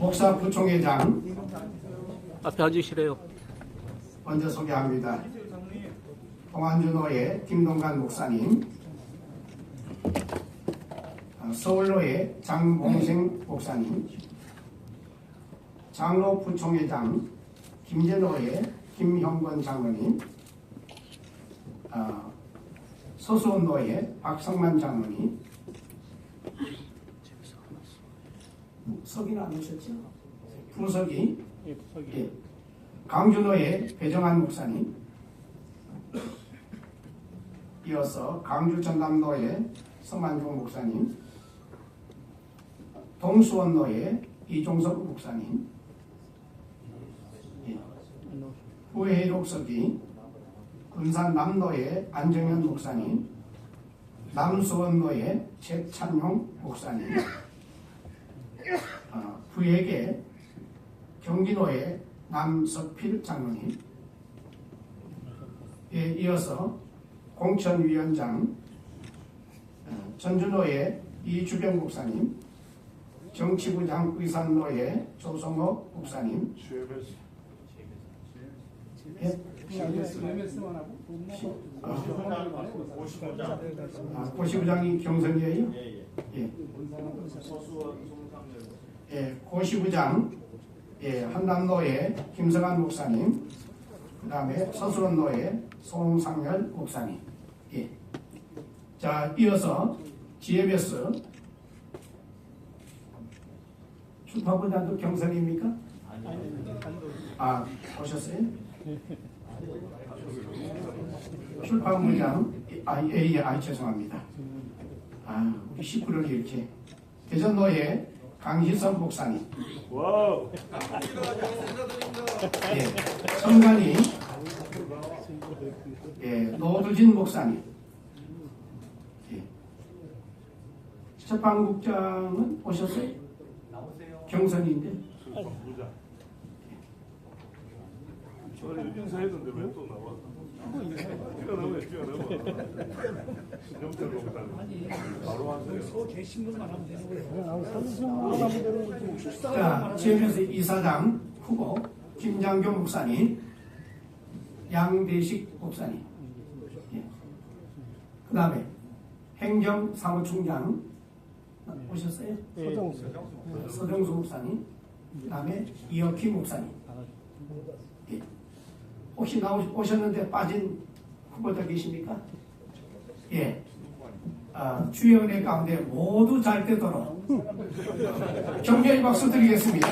목사 부총회장 앞에 앉으시래요. 먼저 소개합니다. 동안준호의 김동관 목사님, 어, 서울로의 장봉생 목사님, 장로 부총회장 김재노의 김형건 장로님, 어, 서수원로의 박성만 장로님, 석이는 안 오셨죠? 부석이? 예. 강준호의 배정환 목사님. 이어서 강주 전남로의 성만종 목사님. 동수원로의 이종석 목사님. 예. 후회록석이 군산 남로의 안정현 목사님. 남수원로의 최찬용 목사님 어, 부에게 경기도의 남석필 장로님 에 이어서 공천위원장 어, 전준호의 이주병 목사님 정치부장 의산로의 조성호 목사님 예? 아, 고시부장이 경선이에요? 예. 예, 고시부장 예, 한남로의 김성환 목사님, 그 다음에 서수원로의 송상열 목사님. 예. 자, 이어서 GMS 출판부장도 경선입니까? 아, 오셨어요? 출판부장, 아, 예, 예, 아, 죄송합니다. 아, 우리 식구를 이렇게. 대전로의 강희선 목사님. 와우. 예, 성관이 예, 노두진 목사님 예. 재판국장은 오셨어요? 경선인데 인사했는데 왜 또 나와? 자, 지역에서 이사장 후보 김장교 목사님 양대식 목사님 예. 그 다음에 행정사무총장 오셨어요? 서정수 목사님 그 다음에 이혁희 목사님 예. 혹시 나오 오셨는데 빠진 후보자 계십니까? 예. 아, 주연의 가운데 모두 잘 되도록 격려의 박수 드리겠습니다.